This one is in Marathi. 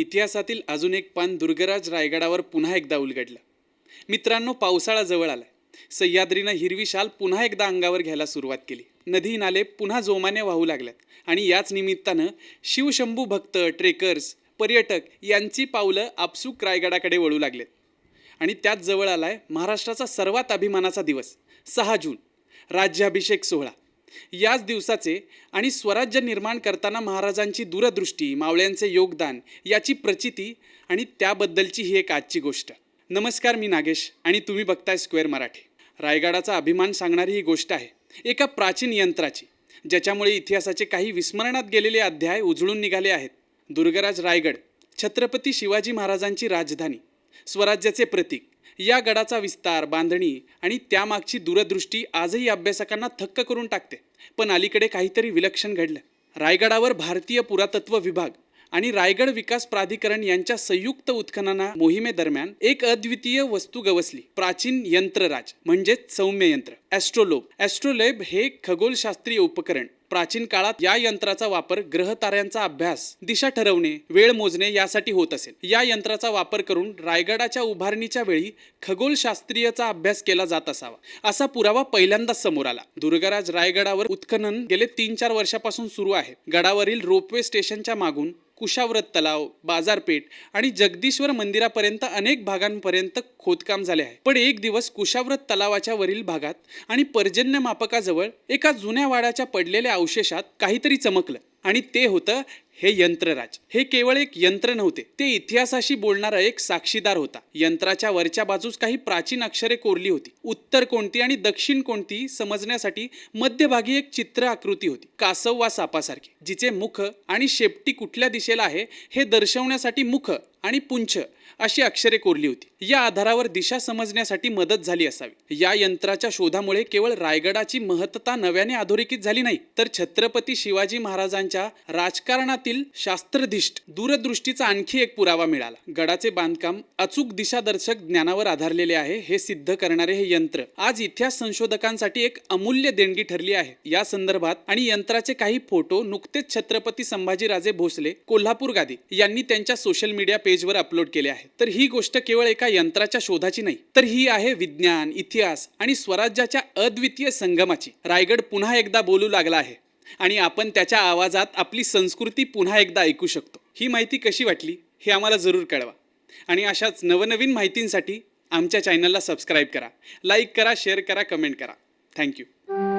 इतिहासातील अजून एक पान दुर्गराज रायगडावर पुन्हा एकदा उलगडलं. मित्रांनो पावसाळा जवळ आलाय. सह्याद्रीनं हिरवी शाल पुन्हा एकदा अंगावर घ्यायला सुरुवात केली. नदी नाले पुन्हा जोमाने वाहू लागल्यात. आणि याच निमित्तानं शिवशंभू भक्त ट्रेकर्स पर्यटक यांची पावलं आपसूक रायगडाकडे वळू लागलेत. आणि त्याच जवळ आलाय महाराष्ट्राचा सर्वात अभिमानाचा दिवस सहा जून. राज्याभिषेक सोहळा. याच दिवसाचे आणि स्वराज्य निर्माण करताना महाराजांची दूरदृष्टी मावळ्यांचे योगदान याची प्रचिती आणि त्याबद्दलची ही एक आजची गोष्ट. नमस्कार मी नागेश आणि तुम्ही बघताय स्क्वेअर मराठी. रायगडाचा अभिमान सांगणारी ही गोष्ट आहे. एका प्राचीन यंत्राची ज्याच्यामुळे इतिहासाचे काही विस्मरणात गेलेले अध्याय उजळून निघाले आहेत. दुर्गराज रायगड छत्रपती शिवाजी महाराजांची राजधानी स्वराज्याचे प्रतीक. या गडाचा विस्तार बांधणी आणि त्यामागची दूरदृष्टी आजही अभ्यासकांना थक्क करून टाकते. पण अलीकडे काहीतरी विलक्षण घडलं. रायगडावर भारतीय पुरातत्व विभाग आणि रायगड विकास प्राधिकरण यांच्या संयुक्त उत्खनना मोहिमेदरम्यान एक अद्वितीय वस्तू गवसली. प्राचीन यंत्रराज म्हणजेच सौम्य यंत्र ॲस्ट्रोलोब ॲस्ट्रोलेब हे खगोलशास्त्रीय उपकरण प्राचीन काळात या यंत्राचा वापर ग्रहताऱ्यांचा अभ्यास दिशा ठरवणे वेळ मोजणे यासाठी होत असेल या यंत्राचा वापर करून रायगडाच्या उभारणीच्या वेळी खगोलशास्त्रीयचा अभ्यास केला जात असावा असा पुरावा पहिल्यांदाच समोर आला. दुर्गराज रायगडावर उत्खनन गेले तीन चार वर्षापासून सुरू आहे. गडावरील रोपवे स्टेशनच्या मागून कुशाव्रत तलाव बाजारपेठ आणि जगदीश्वर मंदिरापर्यंत अनेक भागांपर्यंत खोदकाम झाले आहे. पण एक दिवस कुशाव्रत तलावाच्या वरील भागात आणि पर्जन्य मापकाजवळ एका जुन्या वाड्याच्या पडलेल्या अवशेषात काहीतरी चमकलं आणि ते होतं हे यंत्रराज. हे केवळ एक यंत्र नव्हते ते इतिहासाशी बोलणारा एक साक्षीदार होता. यंत्राच्या वरच्या बाजूस काही प्राचीन अक्षरे कोरली होती. उत्तर कोणती आणि दक्षिण कोणती समजण्यासाठी मध्यभागी एक चित्र आकृती होती. कासव वा सापासारखी जिचे मुख आणि शेपटी कुठल्या दिशेला आहे हे दर्शवण्यासाठी मुख आणि पुंछ अशी अक्षरे कोरली होती. या आधारावर दिशा समजण्यासाठी मदत झाली असावी. या यंत्राच्या शोधामुळे केवळ रायगडाची महत्ता नव्याने अधोरेखित झाली नाही तर छत्रपती शिवाजी महाराजांच्या राजकारणातील शास्त्रधिष्ठ दूरदृष्टीचा आणखी एक पुरावा मिळाला. गडाचे बांधकाम अचूक दिशादर्शक ज्ञानावर आधारलेले आहे हे सिद्ध करणारे हे यंत्र आज इतिहास संशोधकांसाठी एक अमूल्य देणगी ठरली आहे. या संदर्भात आणि यंत्राचे काही फोटो नुकतेच छत्रपती संभाजीराजे भोसले कोल्हापूर गादी यांनी त्यांच्या सोशल मीडिया पेजवर अपलोड केले आहे तर ही गोष्ट केवळ एका यंत्राच्या शोधाची नाही तर ही आहे विज्ञान इतिहास आणि स्वराज्याच्या अद्वितीय संगमाची. रायगड पुन्हा एकदा बोलू लागला आहे आणि आपण त्याच्या आवाजात आपली संस्कृती पुन्हा एकदा ऐकू शकतो. ही माहिती कशी वाटली हे आम्हाला जरूर कळवा. आणि अशाच नवनवीन माहितींसाठी आमच्या चॅनलला सबस्क्राईब करा लाईक करा शेअर करा कमेंट करा. थँक्यू.